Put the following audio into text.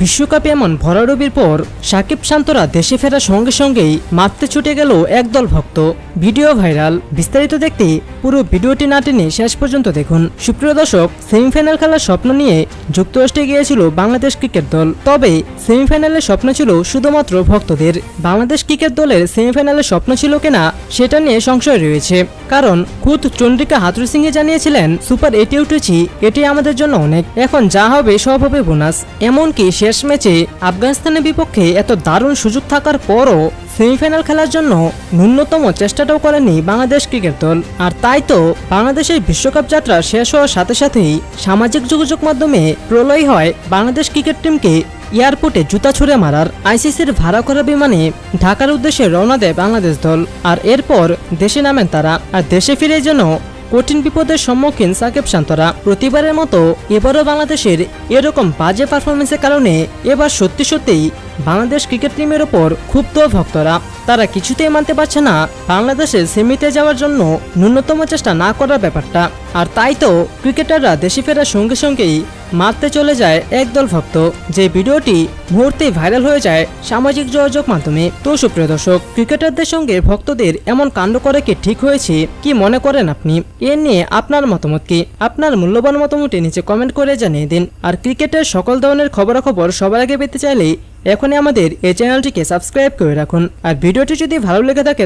বিশ্বকাপে এমন ভরাডুবির পর সাকিব শান্তরা দেশে ফেরার সঙ্গে সঙ্গেই মারতে ছুটে গেল একদল ভক্ত। Video viral. বিস্তারিত দেখতে পুরো ভিডিওটি না টেনে শেষ পর্যন্ত দেখুন। সুপ্রিয় দর্শক, সেমিফাইনাল খেলার স্বপ্ন নিয়ে যুক্তরাষ্ট্রে গিয়েছিল বাংলাদেশ ক্রিকেট দল। তবে সেমিফাইনালের স্বপ্ন ছিল শুধুমাত্র ভক্তদের। বাংলাদেশ ক্রিকেট দলের সেমিফাইনালের স্বপ্ন ছিল কিনা, সেটা নিয়ে সংশয় রয়েছে। কারণ খুদ চন্দ্রিকা হাতুর সিংহে জানিয়েছিলেন, সুপার এটি উঠেছি এটি আমাদের জন্য অনেক। এখন যা হবে সব হবে বোনাস। এমনকি শেষ ম্যাচে আফগানিস্তানের বিপক্ষে এত দারুণ সুযোগ থাকার পরও সেমিফাইনাল খেলার জন্য ন্যূনতম চেষ্টাটাও করেনি বাংলাদেশ ক্রিকেট দল। আর তাই তো বাংলাদেশের বিশ্বকাপ যাত্রা শেষ হওয়ার সাথে সাথেই সামাজিক যোগাযোগ মাধ্যমে প্রলয় হয় বাংলাদেশ ক্রিকেট টিমকে এয়ারপোর্টে জুতা ছুঁড়ে মারার। আইসিসির ভাড়া করা বিমানে ঢাকার উদ্দেশ্যে রওনা দেয় বাংলাদেশ দল। আর এরপর দেশে নামেন তারা। আর দেশে ফিরে যেন কঠিন বিপদের সম্মুখীন সাকিব শান্তরা। প্রতিবারের মতো এবারও বাংলাদেশের এরকম বাজে পারফরমেন্সের কারণে এবার সত্যি সত্যিই বাংলাদেশ ক্রিকেট টিমের ওপর ক্ষুব্ধ ভক্তরা। তারা কিছুতেই মানতে পারছে না বাংলাদেশে সেমিতে যাওয়ার জন্য ন্যূনতম চেষ্টা না করার ব্যাপারটা। আর তাই তো ক্রিকেটাররা দেশে ফেরার সঙ্গে সঙ্গেই মারতে চলে যায় একদল ভক্ত। যে ভিডিওটি মুহূর্তেই ভাইরাল হয়ে যায় সামাজিক যোগাযোগ মাধ্যমে। তো সুপ্রিয় দর্শক, ক্রিকেটারদের সঙ্গে ভক্তদের এমন কাণ্ড করে কি ঠিক হয়েছে, কি মনে করেন আপনি? এ নিয়ে আপনার মতামত কি? আপনার মূল্যবান মতামতটি নিচে কমেন্ট করে জানিয়ে দিন। আর ক্রিকেটের সকল ধরনের খবরাখবর সবার আগে পেতে চাইলে এখনই আমাদের এই চ্যানেলটিকে সাবস্ক্রাইব করে রাখুন। আর ভিডিওটি যদি ভালো লেগে থাকে